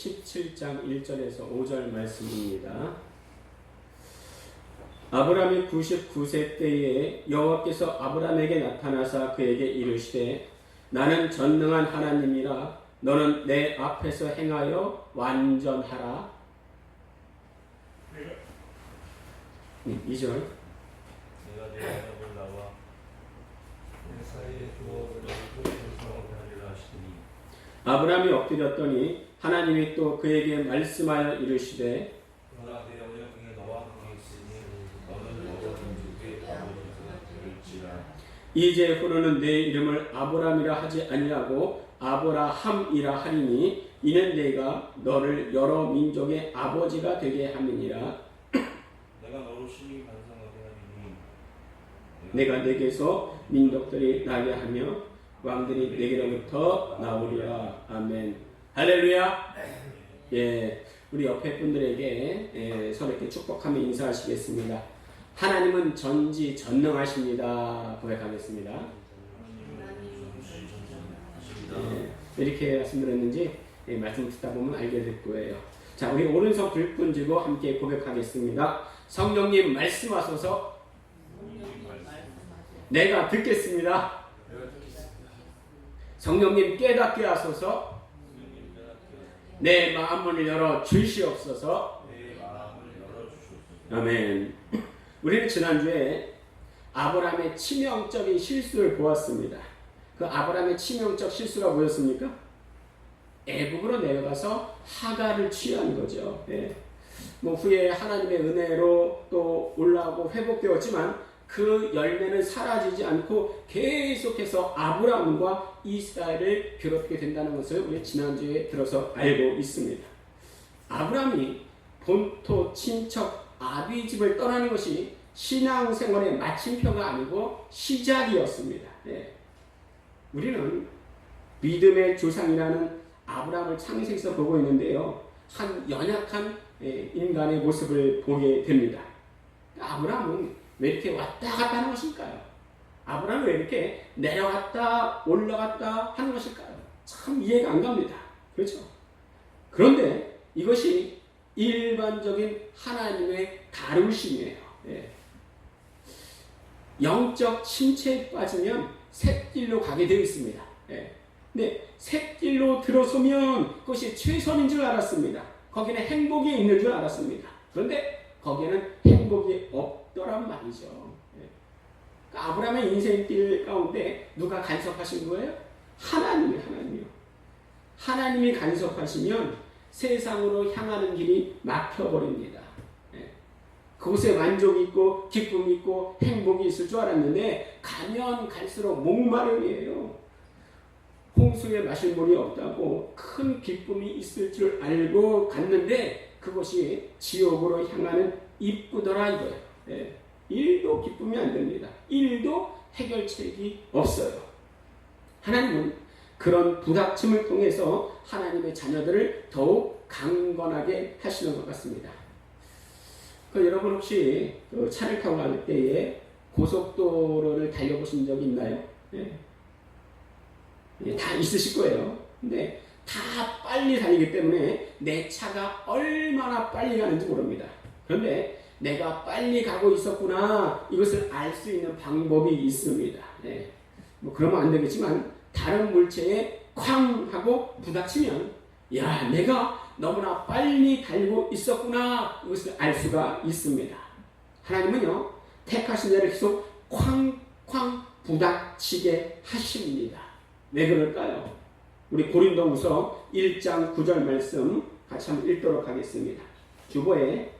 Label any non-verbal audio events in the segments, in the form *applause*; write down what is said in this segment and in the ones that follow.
17장 1절에서 5절 말씀입니다. 아브라함이 99세 때에 여호와께서 아브라함에게 나타나사 그에게 이르시되 나는 전능한 하나님이라 너는 내 앞에서 행하여 완전하라. 네, 2절 내가 내 언약을 나와 내 사이에 두어 하리라 하시니 아브라함이 엎드렸더니 하나님이 또 그에게 말씀하여 이르시되 이제 후로는 내 이름을 아브라함이라 하지 아니하고 아브라함이라 하리니 이는 내가 너를 여러 민족의 아버지가 되게 함이니라. *clears throat* 내가 내게서 민족들이 나게 하며 왕들이 내게로부터 나오리라. 아멘 할렐루야. 예 우리 옆에 분들에게 예, 서로 이렇게 축복하며 인사하시겠습니다. 하나님은 전지 전능하십니다. 고백하겠습니다. 예, 이렇게 말씀드렸는지 예, 말씀 듣다 보면 알게 될 거예요. 자, 우리 오른손 불끈 쥐고 함께 고백하겠습니다. 성령님 말씀하소서. 내가 듣겠습니다. 성령님 깨닫게 하소서 내 마음을 열어 주시옵소서. 내 마음을 열어주소서 아멘. 우리는 지난주에 아브라함의 치명적인 실수를 보았습니다. 그 아브라함의 치명적 실수가 뭐였습니까? 애국으로 내려가서 하가를 취한 거죠. 예. 뭐 후에 하나님의 은혜로 또 올라오고 회복되었지만 그 열매는 사라지지 않고 계속해서 아브라함과 이스라엘을 괴롭게 된다는 것을 우리 지난주에 들어서 알고 있습니다. 아브라함이 본토 친척 아비 집을 떠나는 것이 신앙생활의 마침표가 아니고 시작이었습니다. 예. 우리는 믿음의 조상이라는 아브라함을 창세에서 보고 있는데요. 한 연약한 예, 인간의 모습을 보게 됩니다. 아브라함은 왜 이렇게 왔다 갔다 하는 것일까요? 아브라함은 왜 이렇게 내려갔다 올라갔다 하는 것일까요? 참 이해가 안 갑니다. 그렇죠? 그런데 이것이 일반적인 하나님의 다루심이에요. 예. 영적 침체에 빠지면 샛길로 가게 되어 있습니다. 예. 근데 샛길로 들어서면 그것이 최선인 줄 알았습니다. 거기는 행복이 있는 줄 알았습니다. 그런데 거기에는 행복이 없 더란 말이죠. 예. 그러니까 아브라함의 인생길 가운데 누가 간섭하신 거예요? 하나님이 하나님이요. 하나님이 간섭하시면 세상으로 향하는 길이 막혀버립니다. 예. 그곳에 만족이 있고 기쁨이 있고 행복이 있을 줄 알았는데 가면 갈수록 목마름이에요. 홍수에 마실 물이 없다고 큰 기쁨이 있을 줄 알고 갔는데 그것이 지옥으로 향하는 입구더라 이거예요. 예. 일도 기쁨이 안 됩니다. 일도 해결책이 없어요. 하나님은 그런 부닥침을 통해서 하나님의 자녀들을 더욱 강건하게 하시는 것 같습니다. 그 여러분 혹시 그 차를 타고 갈 때에 고속도로를 달려보신 적 있나요? 예. 예, 다 있으실 거예요. 근데 다 빨리 다니기 때문에 내 차가 얼마나 빨리 가는지 모릅니다. 그런데 내가 빨리 가고 있었구나 이것을 알 수 있는 방법이 있습니다. 예. 뭐 그러면 안 되겠지만 다른 물체에 쾅 하고 부닥치면 야 내가 너무나 빨리 달고 있었구나 이것을 알 수가 있습니다. 하나님은요 택하신 자를 계속 쾅쾅 부닥치게 하십니다. 왜 그럴까요? 우리 고린도후서 1장 9절 말씀 같이 한번 읽도록 하겠습니다. 주보에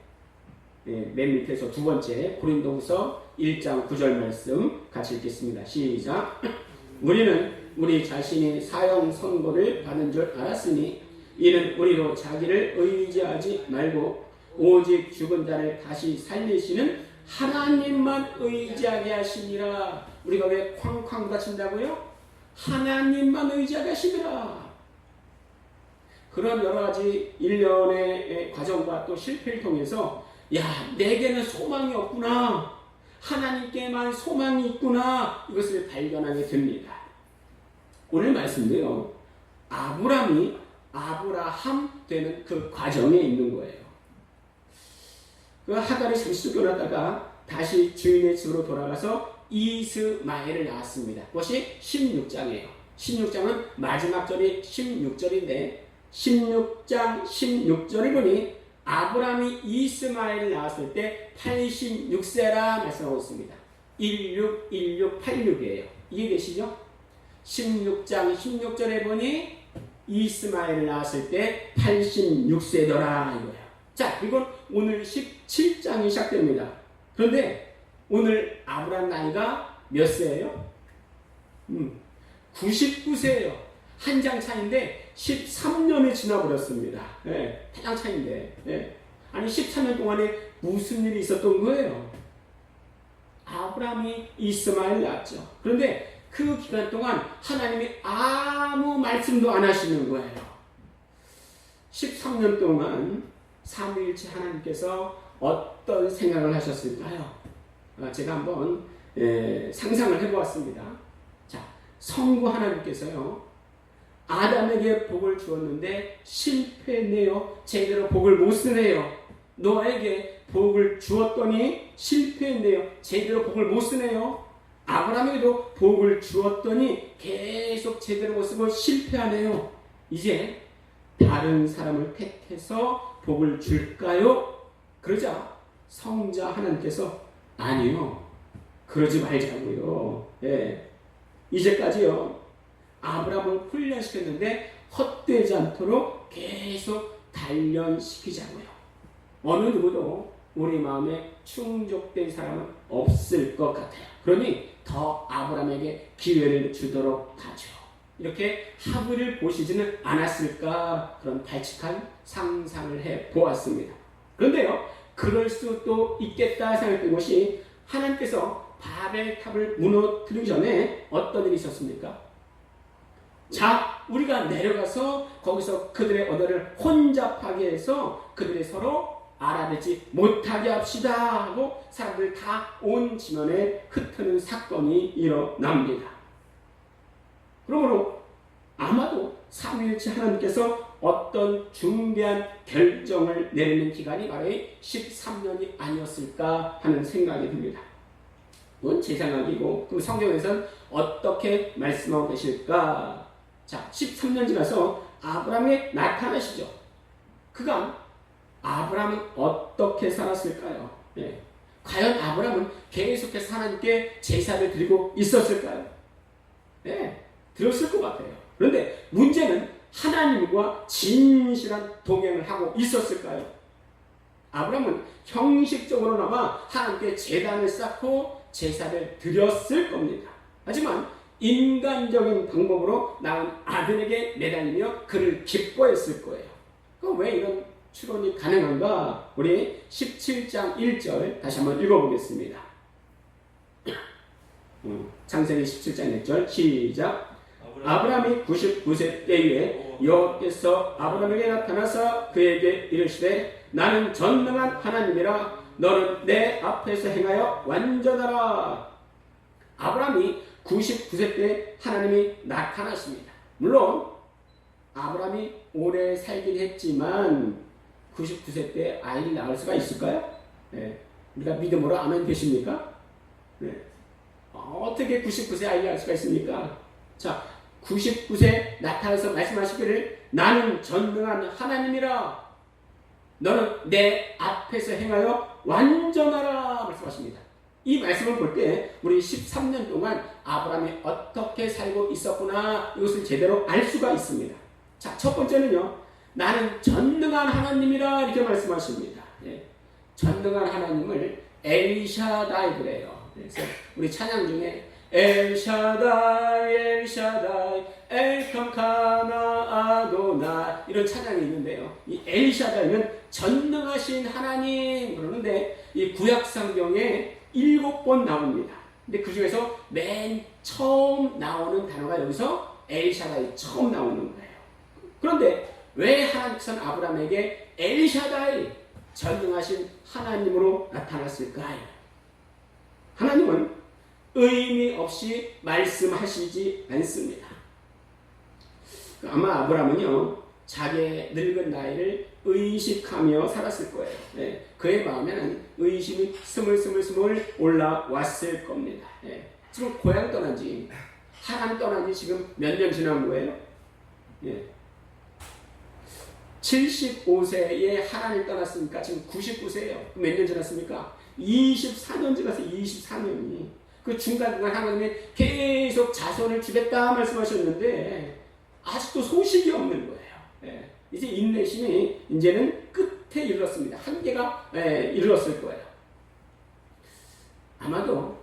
예, 맨 밑에서 두 번째 고린도후서 1장 9절 말씀 같이 읽겠습니다. 시작. *clears throat* 우리는 우리 자신이 사형 선고를 받은 줄 알았으니 이는 우리로 자기를 의지하지 말고 오직 죽은 자를 다시 살리시는 하나님만 의지하게 하시니라. 우리가 왜 쾅쾅 부딪힌다고요? 하나님만 의지하게 하시니라. 그런 여러 가지 일련의 과정과 또 실패를 통해서 야 내게는 소망이 없구나. 하나님께만 소망이 있구나. 이것을 발견하게 됩니다. 오늘 말씀도요. 아브람이 아브라함 되는 그 과정에 있는 거예요. 그 하갈이 잠시 쫓겨났다가 다시 주인의 집으로 돌아가서 이스마엘을 낳았습니다. 그것이 16장이에요. 16장은 마지막 절이 16절인데 16장 16절을 보니 아브라함이 이스마엘을 낳았을 때 86세라 말씀하고 있습니다. 161686이에요. 이해되시죠? 16장 16절에 보니 이스마엘을 낳았을 때 86세더라 이거예요. 자, 이건 오늘 17장이 시작됩니다. 그런데 오늘 아브라함 나이가 몇 세예요? 음, 99세예요. 한 장 차인데 13년이 지나버렸습니다. 예, 한장 차인데. 예. 아니 13년 동안에 무슨 일이 있었던 거예요? 아브라함이 이스마엘 낳았죠. 그런데 그 기간 동안 하나님이 아무 말씀도 안 하시는 거예요. 13년 동안 삼위일체 하나님께서 어떤 생각을 하셨을까요? 아, 제가 한번 예, 상상을 해보았습니다. 자, 성부 하나님께서요. 아담에게 복을 주었는데 실패했네요. 제대로 복을 못 쓰네요. 노아에게 복을 주었더니 실패했네요. 제대로 복을 못 쓰네요. 아브라함에게도 복을 주었더니 계속 제대로 못 쓰고 실패하네요. 이제 다른 사람을 택해서 복을 줄까요? 그러자 성자 하나님께서 아니요. 그러지 말자고요. 예. 이제까지요. 아브라함을 훈련시켰는데 헛되지 않도록 계속 단련시키자고요. 어느 누구도 우리 마음에 충족된 사람은 없을 것 같아요. 그러니 더 아브라함에게 기회를 주도록 하죠. 이렇게 합의를 보시지는 않았을까 그런 발칙한 상상을 해 보았습니다. 그런데요, 그럴 수도 있겠다 생각된 것이 하나님께서 바벨탑을 무너뜨리기 전에 어떤 일이 있었습니까? 자, 우리가 내려가서 거기서 그들의 언어를 혼잡하게 해서 그들이 서로 알아듣지 못하게 합시다 하고 사람들 다 온 지면에 흩트는 사건이 일어납니다. 그러므로 아마도 삼위일체 하나님께서 어떤 중대한 결정을 내리는 기간이 바로 이 13년이 아니었을까 하는 생각이 듭니다. 이건 제 생각이고 그럼 성경에서는 어떻게 말씀하고 계실까? 자, 13년 지나서 아브라함이 나타나시죠. 그간 아브라함은 어떻게 살았을까요? 예. 과연 아브라함은 계속해서 하나님께 제사를 드리고 있었을까요? 예, 들었을 것 같아요. 그런데 문제는 하나님과 진실한 동행을 하고 있었을까요? 아브라함은 형식적으로나마 하나님께 제단을 쌓고 제사를 드렸을 겁니다. 하지만 인간적인 방법으로 낳은 아들에게 매달리며 그를 기뻐했을 거예요. 그럼 왜 이런 추론이 가능한가? 우리 17장 1절 다시 한번 읽어보겠습니다. *clears throat* 음, 창세기 17장 1절 시작. 아브라함이 99세 때에 여호와께서 아브라함에게 나타나서 그에게 이르시되 나는 전능한 하나님이라 너는 내 앞에서 행하여 완전하라. 아브라함이 99세 때 하나님이 나타나십니다. 물론 아브라함이 오래 살긴 했지만 99세 때 아이를 낳을 수가 있을까요? 네. 우리가 믿음으로 아멘 되십니까? 네. 어떻게 99세 아이를 낳을 수가 있습니까? 자, 99세 나타나서 말씀하시기를 나는 전능한 하나님이라 너는 내 앞에서 행하여 완전하라 말씀하십니다. 이 말씀을 볼 때 우리 13년 동안 아브라함이 어떻게 살고 있었구나 이것을 제대로 알 수가 있습니다. 자, 첫 번째는요. 나는 전능한 하나님이라 이렇게 말씀하십니다. 예. 전능한 하나님을 엘샤다이 그래요. 그래서 우리 찬양 중에 엘샤다이 엘샤다이 엘캄카나 아도나 이런 찬양이 있는데요. 이 엘샤다이는 전능하신 하나님 그러는데 이 구약 성경에 일곱 번 나옵니다. 근데 그 중에서 맨 처음 나오는 단어가 여기서 엘샤다이 처음 나오는 거예요. 그런데 왜 하나님께서는 아브라함에게 엘샤다이 전능하신 하나님으로 나타났을까요? 하나님은 의미 없이 말씀하시지 않습니다. 아마 아브라함은요 자기의 늙은 나이를 의식하며 살았을 거예요. 예, 그의 마음에는 의심이 스물스물스물 올라왔을 겁니다. 예, 지금 고향 떠난 지, 하나님 떠난 지 지금 몇 년 지난 거예요? 예. 75세에 하나님 떠났으니까 지금 99세예요. 몇 년 지났습니까? 24년 지났어요. 24년이. 그 중간중간 하나님이 계속 자손을 주겠다 말씀하셨는데 아직도 소식이 없는 거예요. 예. 이제 인내심이 이제는 끝에 이르렀습니다. 한계가 예, 이르렀을 거예요. 아마도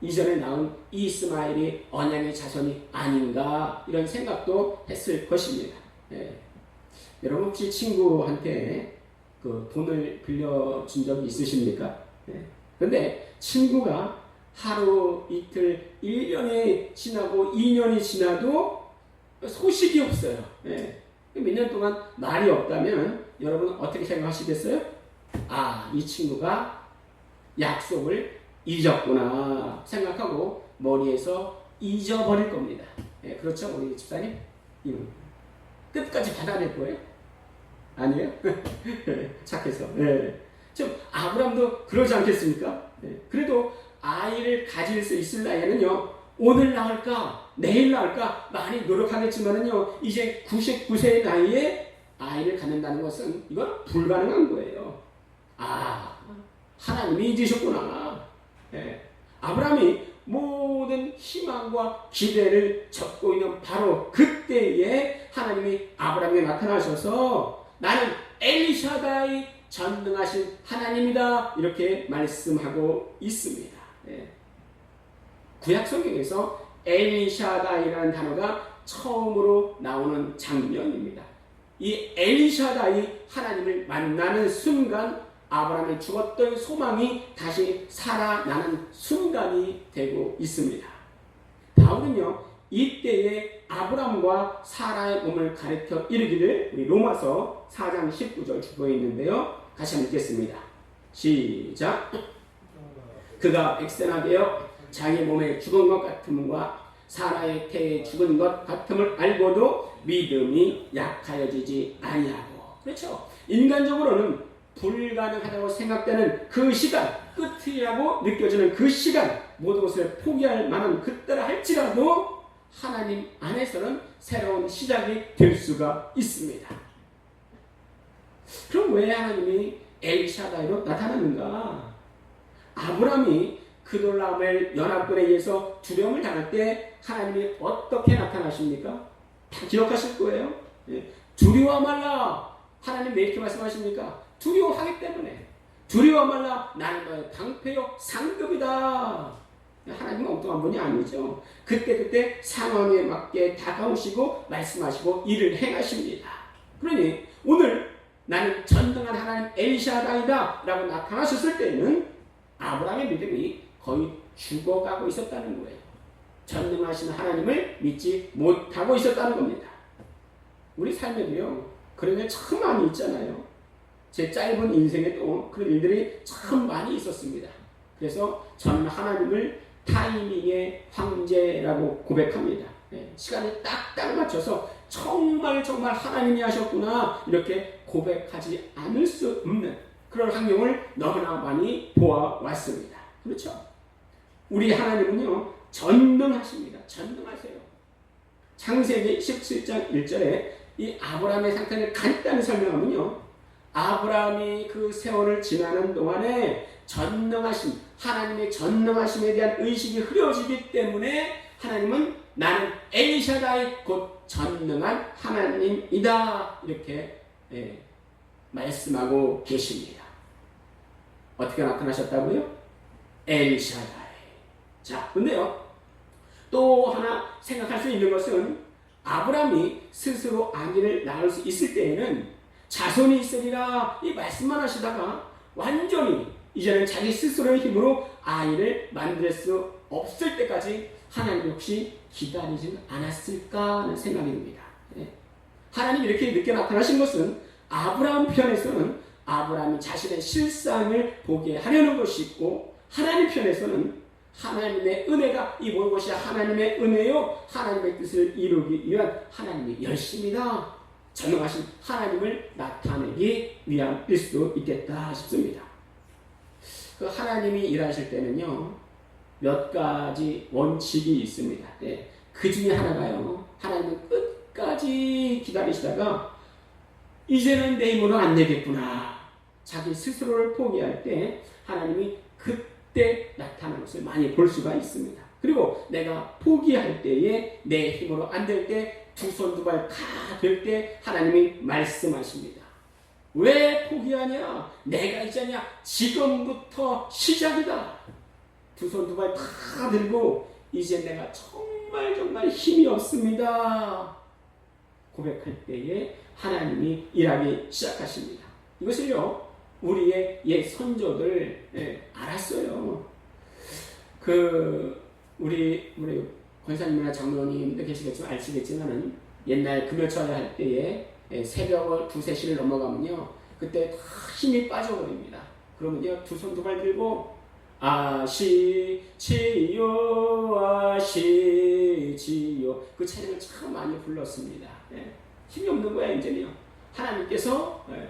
이전에 나온 이스마엘이 언양의 자손이 아닌가 이런 생각도 했을 것입니다. 예. 여러분 혹시 친구한테 그 돈을 빌려준 적이 있으십니까? 예. 근데 친구가 하루, 이틀, 1년이 지나고 2년이 지나도 소식이 없어요. 예. 몇 년 동안 말이 없다면 여러분 어떻게 생각하시겠어요? 아, 이 친구가 약속을 잊었구나 생각하고 머리에서 잊어버릴 겁니다. 예, 그렇죠, 우리 집사님? 음. 끝까지 받아낼 거예요? 아니에요? *laughs* 착해서. 예. 좀 아브람도 그러지 않겠습니까? 예. 그래도 아이를 가질 수 있을 나이에는요, 오늘 낳을까, 내일 낳을까 많이 노력하겠지만은요, 이제 99세의 나이에 아이를 갖는다는 것은 이건 불가능한 거예요. 아, 하나님이 잊으셨구나. 예. 아브라함이 모든 희망과 기대를 적고 있는 바로 그때에 하나님이 아브라함에게 나타나셔서 나는 엘리샤다의 전능하신 하나님이다 이렇게 말씀하고 있습니다. 예. 구약 성경에서 엘리샤다이라는 단어가 처음으로 나오는 장면입니다. 이 엘리샤다이 하나님을 만나는 순간 아브라함의 죽었던 소망이 다시 살아나는 순간이 되고 있습니다. 바울은요 이때에 아브라함과 사라의 몸을 가리켜 이르기를 우리 로마서 4장 19절 주보에 있는데요. 같이 한번 읽겠습니다. 시작. 그가 백선하되어 자기 몸에 죽은 것 같음과 사라의 태에 죽은 것 같음을 알고도 믿음이 약하여지지 아니하고 그렇죠. 인간적으로는 불가능하다고 생각되는 그 시간 끝이라고 느껴지는 그 시간 모든 것을 포기할 만한 그때라 할지라도 하나님 안에서는 새로운 시작이 될 수가 있습니다. 그럼 왜 하나님이 엘샤다이로 나타났는가? 아브라함이 그돌라멜 연합군에 의해서 두려움을 당할 때 하나님이 어떻게 나타나십니까? 다 기억하실 거예요. 예. 두려워 말라. 하나님 왜 이렇게 말씀하십니까? 두려워하기 때문에. 두려워 말라. 나는 너의 방패요 상급이다. 하나님은 엉뚱한 분이 아니죠. 그때그때 상황에 맞게 다가오시고 말씀하시고 일을 행하십니다. 그러니 오늘 나는 전능한 하나님 엘샤다이다 라고 나타나셨을 때는 아브라함의 믿음이 거의 죽어가고 있었다는 거예요. 전능하신 하나님을 믿지 못하고 있었다는 겁니다. 우리 삶에도요, 그런 일참 많이 있잖아요. 제 짧은 인생에도 그런 일들이 참 많이 있었습니다. 그래서 저는 하나님을 타이밍의 황제라고 고백합니다. 네, 시간을 딱딱 맞춰서 정말 정말 하나님이 하셨구나 이렇게 고백하지 않을 수 없는 그런 환경을 너무나 많이 보아왔습니다. 그렇죠? 우리 하나님은요 전능하십니다. 전능하세요. 창세기 17장 1절에 이 아브라함의 상태를 간단히 설명하면요. 아브라함이 그 세월을 지나는 동안에 전능하심, 하나님의 전능하심에 대한 의식이 흐려지기 때문에 하나님은 나는 엘샤다이 곧 전능한 하나님이다 이렇게 예, 말씀하고 계십니다. 어떻게 나타나셨다고요? 엘샤다이. 자, 근데요. 또 하나 생각할 수 있는 것은 아브라함이 스스로 아기를 낳을 수 있을 때에는 자손이 있으리라 이 말씀만 하시다가 완전히 이제는 자기 스스로의 힘으로 아이를 만들 수 없을 때까지 하나님 역시 기다리진 않았을까 하는 생각이 듭니다. 예. 하나님 이렇게 늦게 나타나신 것은 아브라함 편에서는 아브라함이 자신의 실상을 보게 하려는 것이 있고 하나님 편에서는 하나님의 은혜가 이 모든 것이 하나님의 은혜요 하나님의 뜻을 이루기 위한 하나님의 열심이다 전능하신 하나님을 나타내기 위함일 수도 있겠다 싶습니다. 그 하나님이 일하실 때는요 몇 가지 원칙이 있습니다. 예, 그 중에 하나가요 하나님은 끝까지 기다리시다가 이제는 내 힘으로 안 되겠구나 자기 스스로를 포기할 때 하나님이 그 때 나타나는 것을 많이 볼 수가 있습니다. 그리고 내가 포기할 때에 내 힘으로 안 될 때 두 손 두 발 다 될 때 하나님이 말씀하십니다. 왜 포기하냐? 내가 있잖냐? 지금부터 시작이다. 두 손 두 발 다 들고 이제 내가 정말 정말 힘이 없습니다. 고백할 때에 하나님이 일하기 시작하십니다. 이것을요, 우리의 옛 선조들 예, 알았어요. 그 우리 우리 권사님이나 장로님도 계시겠지만 아시겠지만은 옛날 금요철 할 때에 예, 새벽을 두세 시를 넘어가면요, 그때 다 힘이 빠져버립니다. 그러면요, 두 손 두 발 들고 아시지요 아시지요 그 찬양을 참 많이 불렀습니다. 예, 힘이 없는 거야 이제는요. 하나님께서 예,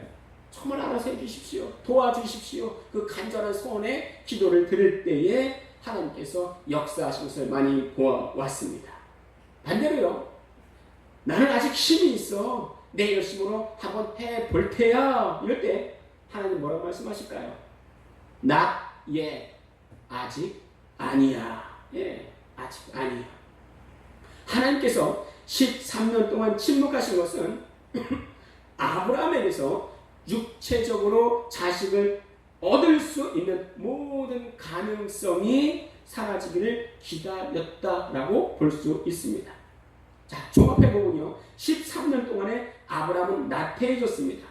정말 알아서 해주십시오. 도와주십시오. 그 간절한 소원에 기도를 드릴 때에 하나님께서 역사하신 것을 많이 보아왔습니다. 반대로요. 나는 아직 힘이 있어. 내 열심으로 한번 해볼 테야. 이럴 때 하나님 뭐라고 말씀하실까요? Not yet. 아직 아니야. 예, 아직 아니야. 하나님께서 13년 동안 침묵하신 것은 *clears throat* 아브라함에게서 육체적으로 자식을 얻을 수 있는 모든 가능성이 사라지기를 기다렸다라고 볼 수 있습니다. 자, 종합해 보면요. 13년 동안에 아브라함은 나태해졌습니다.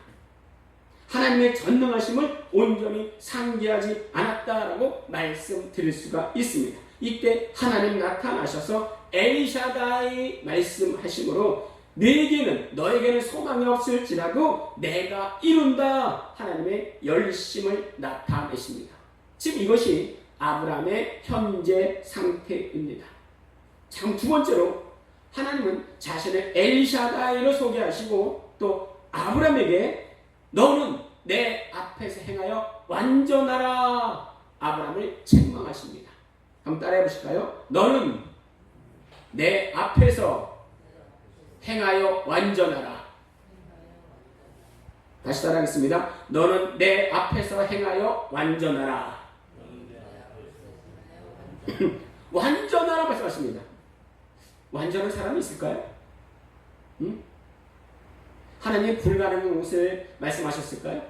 하나님의 전능하심을 온전히 상기하지 않았다라고 말씀드릴 수가 있습니다. 이때 하나님 나타나셔서 엘샤다이 말씀하심으로 네게는 너에게는 소망이 없을지라도 내가 이룬다 하나님의 열심을 나타내십니다. 지금 이것이 아브라함의 현재 상태입니다. 참 두 번째로 하나님은 자신의 엘샤다이로 소개하시고 또 아브라함에게 너는 내 앞에서 행하여 완전하라 아브라함을 책망하십니다. 한번 따라해 보실까요? 너는 내 앞에서 행하여 완전하라. 다시 따라하겠습니다. 너는 내 앞에서 행하여 완전하라. *clears throat* 완전하라 말씀하십니다. 완전한 사람이 있을까요? 응? 하나님이 불가능한 것을 말씀하셨을까요?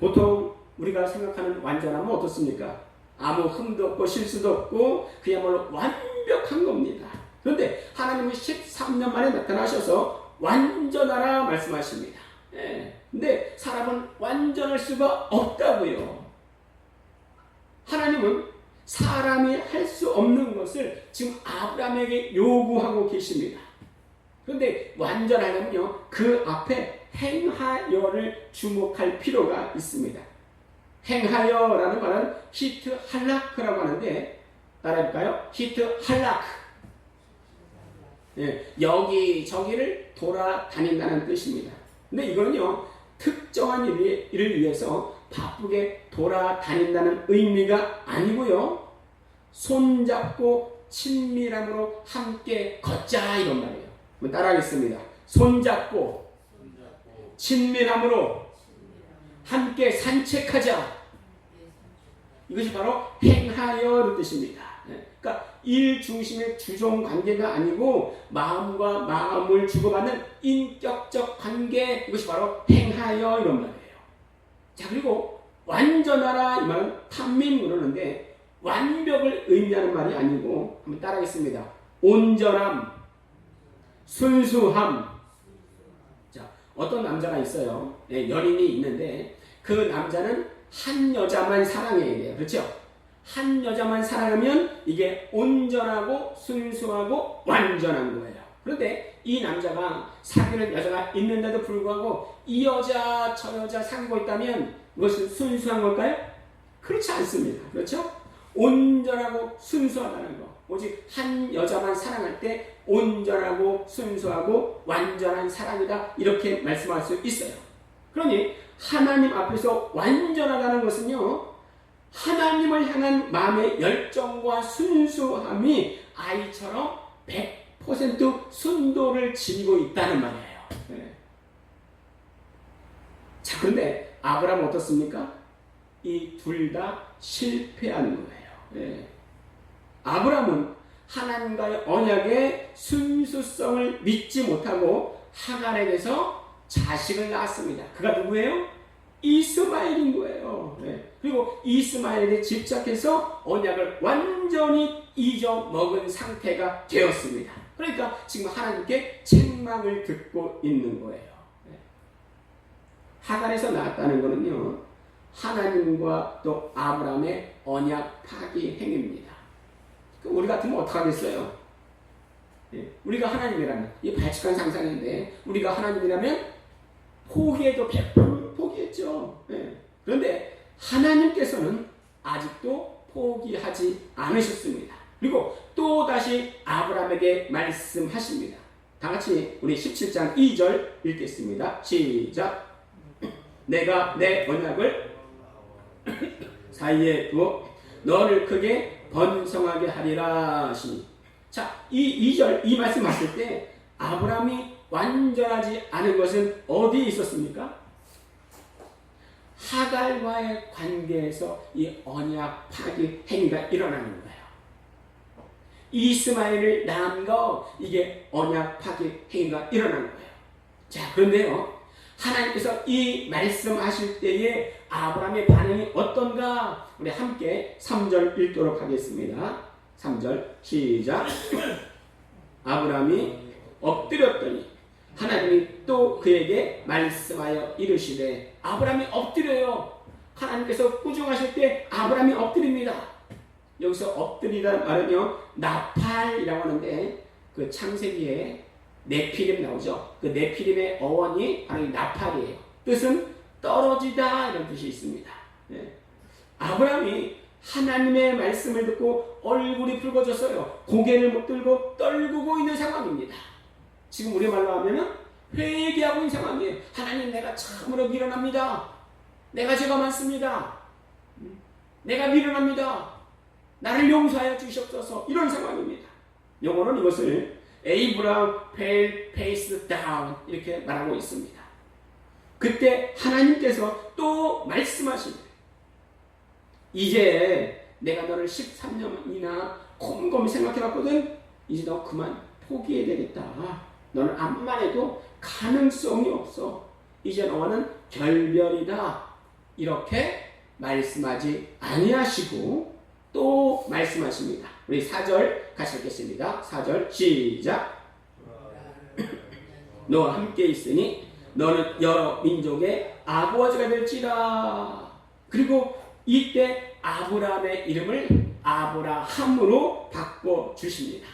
보통 우리가 생각하는 완전함은 어떻습니까? 아무 흠도 없고 실수도 없고 그야말로 완벽한 겁니다. 그런데 하나님은 13년 만에 나타나셔서 완전하라 말씀하십니다. 예. 근데 사람은 완전할 수가 없다고요. 하나님은 사람이 할 수 없는 것을 지금 아브라함에게 요구하고 계십니다. 그런데 완전하려면요, 그 앞에 행하여를 주목할 필요가 있습니다. 행하여라는 말은 히트 할라크라고 하는데, 따라해볼까요? 히트 할라크. 예, 여기 저기를 돌아다닌다는 뜻입니다. 근데 이거는요 특정한 일을 위해서 바쁘게 돌아다닌다는 의미가 아니고요 손잡고 친밀함으로 함께 걷자 이런 말이에요. 따라하겠습니다. 손잡고 친밀함으로 함께 산책하자. 이것이 바로 행하여의 뜻입니다. 네. 그러니까 일 중심의 주종 관계가 아니고 마음과 마음을 주고받는 인격적 관계 이것이 바로 행하여 이런 말이에요. 자 그리고 완전하라 이 말은 탐민 그러는데 완벽을 의미하는 말이 아니고 한번 따라하겠습니다. 온전함, 순수함. 자 어떤 남자가 있어요. 네, 연인이 있는데 그 남자는 한 여자만 사랑해야 돼요. 그렇죠? 한 여자만 사랑하면 이게 온전하고 순수하고 완전한 거예요. 그런데 이 남자가 사귀는 여자가 있는데도 불구하고 이 여자 저 여자 사귀고 있다면 이것은 순수한 걸까요? 그렇지 않습니다. 그렇죠? 온전하고 순수하다는 거. 오직 한 여자만 사랑할 때 온전하고 순수하고 완전한 사랑이다. 이렇게 말씀할 수 있어요. 그러니 하나님 앞에서 완전하다는 것은요. 하나님을 향한 마음의 열정과 순수함이 아이처럼 100% 순도를 지니고 있다는 말이에요. 네. 자, 그런데 아브라함 어떻습니까? 이 둘 다 실패하는 거예요. 네. 아브라함은 하나님과의 언약의 순수성을 믿지 못하고 하갈에게서 자식을 낳았습니다. 그가 누구예요? 이스마엘인 거예요. 네. 그리고 이스마엘에 집착해서 언약을 완전히 잊어먹은 상태가 되었습니다. 그러니까 지금 하나님께 책망을 듣고 있는 거예요. 네. 하갈에서 나왔다는 것은요, 하나님과 또 아브라함의 언약 파기 행위입니다. 그 우리 같으면 어떡하겠어요? 예, 우리가 하나님이라면, 이 발칙한 상상인데, 우리가 하나님이라면 포기해도 100% 포기했죠. 예. 그런데 하나님께서는 아직도 포기하지 않으셨습니다. 그리고 또 다시 아브라함에게 말씀하십니다. 다 같이 우리 17장 2절 읽겠습니다. 시작. 내가 내 언약을 *coughs* 사이에 두어 너를 크게 번성하게 하리라 하시니 자, 이 2절 이 말씀 하실 때 아브라함이 완전하지 않은 것은 어디에 있었습니까? 하갈과의 관계에서 이 언약 파기 행위가 일어나는 거예요. 이스마엘을 거 이게 언약 파기 행위가 일어나는 거예요. 자, 그런데요. 하나님께서 이 말씀하실 때에 아브라함의 반응이 어떤가? 우리 함께 3절 읽도록 하겠습니다. 3절 시작. *clears throat* 아브라함이 엎드렸더니 하나님이 또 그에게 말씀하여 이르시되 아브라함이 엎드려요. 하나님께서 꾸중하실 때 아브라함이 엎드립니다. 여기서 엎드리라는 말은요 나팔이라고 하는데 그 창세기에 네피림 나오죠. 그 네피림의 어원이 바로 이 나팔이에요. 뜻은 떨어지다 이런 뜻이 있습니다. 예. 아브라함이 하나님의 말씀을 듣고 얼굴이 붉어졌어요. 고개를 못 들고 떨구고 있는 상황입니다. 지금 우리 말로 하면은 회개하고 있는 상황이에요. 하나님 내가 참으로 미련합니다. 내가 죄가 많습니다. 내가 미련합니다. 나를 용서하여 주시옵소서. 이런 상황입니다. 영어로는 이것을 에이브람 펠 페이스 다운 이렇게 말하고 있습니다. 그때 하나님께서 또 말씀하십니다. 이제 내가 너를 13년이나 곰곰이 생각해봤거든. 이제 너 그만 포기해야 되겠다. 너는 암만 해도 가능성이 없어. 이제 너와는 결별이다. 이렇게 말씀하지 아니하시고 또 말씀하십니다. 우리 4절 같이 읽겠습니다. 4절 시작. *laughs* 너와 함께 있으니 너는 여러 민족의 아버지가 될지라. 그리고 이때 아브라함의 이름을 아브라함으로 바꿔 주십니다.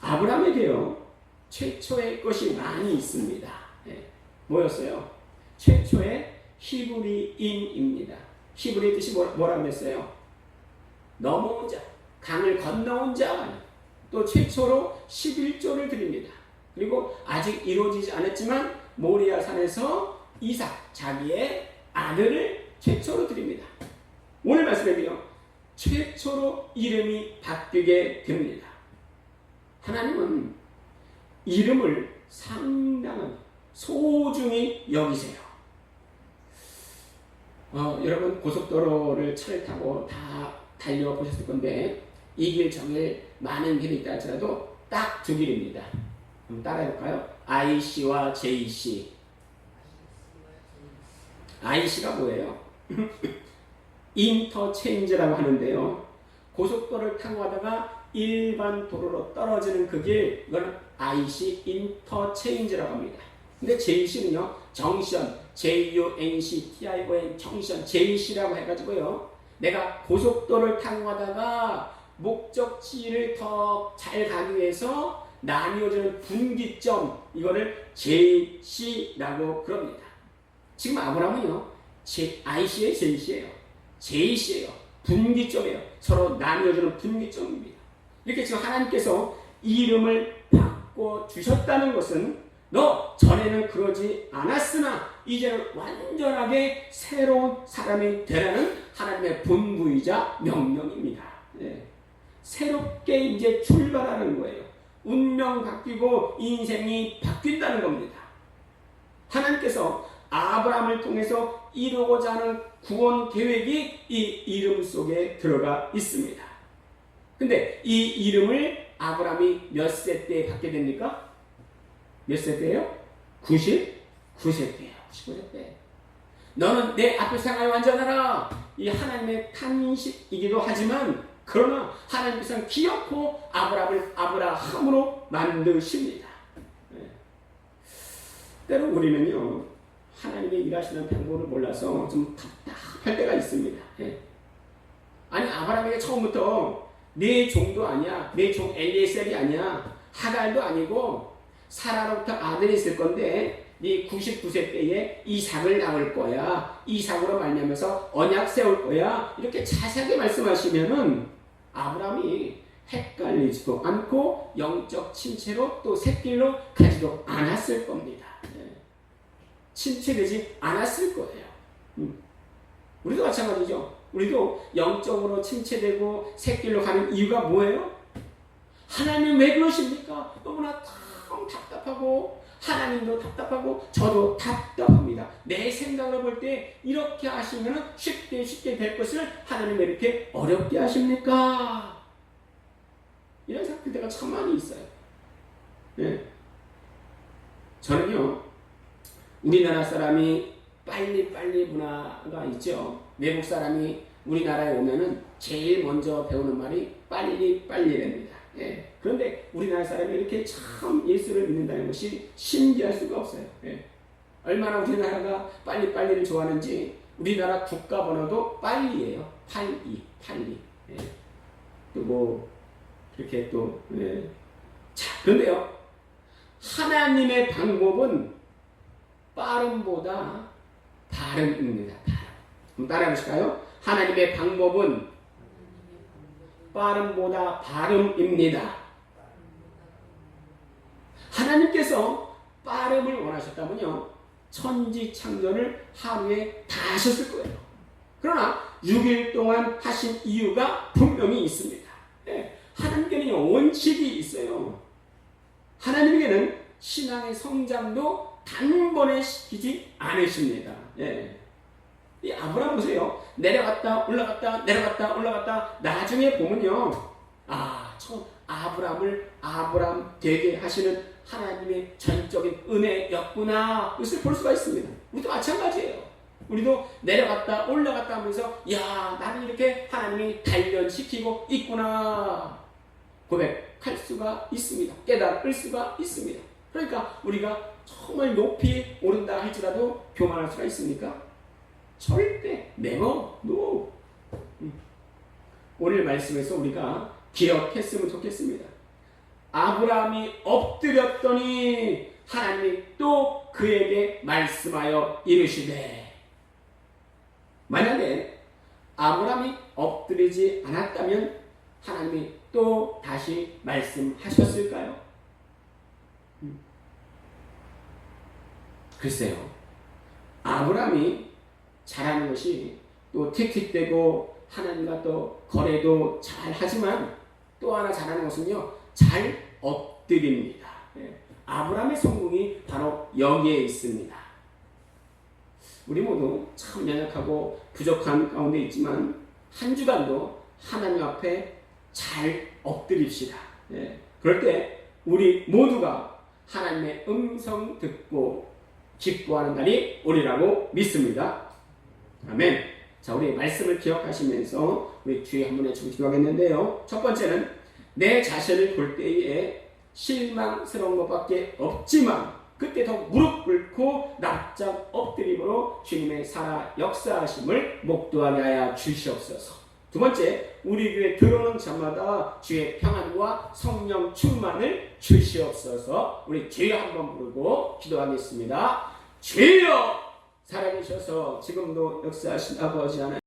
아브라함에게요 최초의 것이 많이 있습니다. 예, 뭐였어요? 최초의 히브리인입니다. 히브리 뜻이 뭐, 뭐라고 했어요? 넘어온 자, 강을 건너온 자, 또 최초로 11조를 드립니다. 그리고 아직 이루어지지 않았지만 모리아 산에서 이삭 자기의 아들을 최초로 드립니다. 오늘 말씀에요 최초로 이름이 바뀌게 됩니다. 하나님은 이름을 상당한 소중히 여기세요. 어, 여러분 고속도로를 차를 타고 다 달려보셨을 건데 이 길 정일 많은 길이 있다 할지라도 딱 두 길입니다. 한번 따라해볼까요? IC와 JC. IC가 뭐예요? *clears throat* 인터체인지라고 하는데요. 고속도로를 타고 가다가 일반 도로로 떨어지는 그 길, 이거는 IC 인터체인지라고 합니다. 근데 JC는요, 정션, J-U-N-C-T-I-O-N, 정션, JC라고 해가지고요. 내가 고속도로를 타고 가다가 목적지를 더 잘 가기 위해서 나뉘어지는 분기점, 이거를 JC라고 그럽니다. 지금 아브라함은요, IC의 JC예요. JC예요. 분기점이에요. 서로 나뉘어주는 분기점입니다. 이렇게 지금 하나님께서 이름을 바꿔 주셨다는 것은 너 전에는 그러지 않았으나 이제는 완전하게 새로운 사람이 되라는 하나님의 본부이자 명령입니다. 예. 새롭게 이제 출발하는 거예요. 운명 바뀌고 인생이 바뀐다는 겁니다. 하나님께서 아브라함을 통해서 이루고자 하는 구원 계획이 이 이름 속에 들어가 있습니다. 근데 이 이름을 아브라함이 몇 세때 받게 됩니까? 몇 세 때예요? 99세 때예요. 99세 때. 너는 내 앞에 생활 완전하라. 이 하나님의 탄식이기도 하지만 그러나 하나님께서는 기어코 아브라함을 아브라함으로 만드십니다. 예. 때로 우리는요 하나님의 일하시는 방법을 몰라서 좀 답답할 때가 있습니다. 예. 아니 아브라함에게 처음부터 내 종도 아니야, 내종 엘리에셀이 아니야, 하갈도 아니고 사라로부터 아들이 있을 건데 네 99세 때에 이삭을 낳을 거야. 이삭으로 말미암아서 언약 세울 거야. 이렇게 자세하게 말씀하시면은 아브라함이 헷갈리지도 않고 영적 친체로 또 새길로 가지도 않았을 겁니다. 예. 침체되지 않았을 거예요. 음. 우리도 마찬가지죠. 우리도 영적으로 침체되고 새길로 가는 이유가 뭐예요? 하나님 왜 그러십니까? 너무나 참 답답하고 하나님도 답답하고 저도 답답합니다. 내 생각으로 볼 때 이렇게 하시면 쉽게 쉽게 될 것을 하나님 왜 이렇게 어렵게 하십니까? 이런 때가 참 많이 있어요. 네. 저는요, 우리나라 사람이 빨리빨리 문화가 있죠. 외국 사람이 우리나라에 오면은 제일 먼저 배우는 말이 빨리 빨리랍니다. 예. 그런데 우리나라 사람이 이렇게 참 예수를 믿는다는 것이 신기할 수가 없어요. 예. 얼마나 우리나라가 빨리 빨리를 좋아하는지 우리나라 국가 번호도 빨리예요. 82, 82. 예. 또뭐 이렇게 또 예. 자, 그런데요. 하나님의 방법은 빠름보다 바름입니다. 따라해 보실까요? 하나님의 방법은 빠름보다 바름입니다. 하나님께서 빠름을 원하셨다면요. 천지 창조를 하루에 다 하셨을 거예요. 그러나 6일 동안 하신 이유가 분명히 있습니다. 예, 하나님께는 원칙이 있어요. 하나님에게는 신앙의 성장도 단번에 시키지 않으십니다. 예. 이 아브라함 보세요. 내려갔다 올라갔다 내려갔다 올라갔다 나중에 보면요. 아, 처음 아브라함을 아브라함 되게 하시는 하나님의 전적인 은혜였구나. 이것을 볼 수가 있습니다. 우리도 마찬가지예요. 우리도 내려갔다 올라갔다 하면서 야, 나를 이렇게 하나님이 단련시키고 있구나. 고백할 수가 있습니다. 깨달을 수가 있습니다. 그러니까 우리가 정말 높이 오른다 할지라도 교만할 수가 있습니까? 절대 네버 노. 음. 오늘 말씀에서 우리가 기억했으면 좋겠습니다. 아브라함이 엎드렸더니 하나님이 또 그에게 말씀하여 이르시되 만약에 아브라함이 엎드리지 않았다면 하나님이 또 다시 말씀하셨을까요? 음. 글쎄요. 아브라함이 잘하는 것이 또 택틱되고 하나님과 또 거래도 잘 하지만 또 하나 잘하는 것은요. 잘 엎드립니다. 예. 아브라함의 성공이 바로 여기에 있습니다. 우리 모두 참 연약하고 부족한 가운데 있지만 한 주간도 하나님 앞에 잘 엎드립시다. 예. 그럴 때 우리 모두가 하나님의 음성 듣고 기뻐하는 날이 오리라고 믿습니다. 아멘. 자, 우리 말씀을 기억하시면서 우리 주의 한 번에 정기하겠는데요. 첫 번째는 내 자신을 볼 때에 실망스러운 것밖에 없지만 그때 더 무릎 꿇고 납작 엎드림으로 주님의 살아 역사하심을 목도하게 하여 주시옵소서. 두 번째, 우리 교회 들어오는 자마다 주의 평안과 성령 충만을 주시옵소서. 우리 주여 한번 부르고 기도하겠습니다. 주여 살아계셔서 지금도 역사하신 아버지 하나님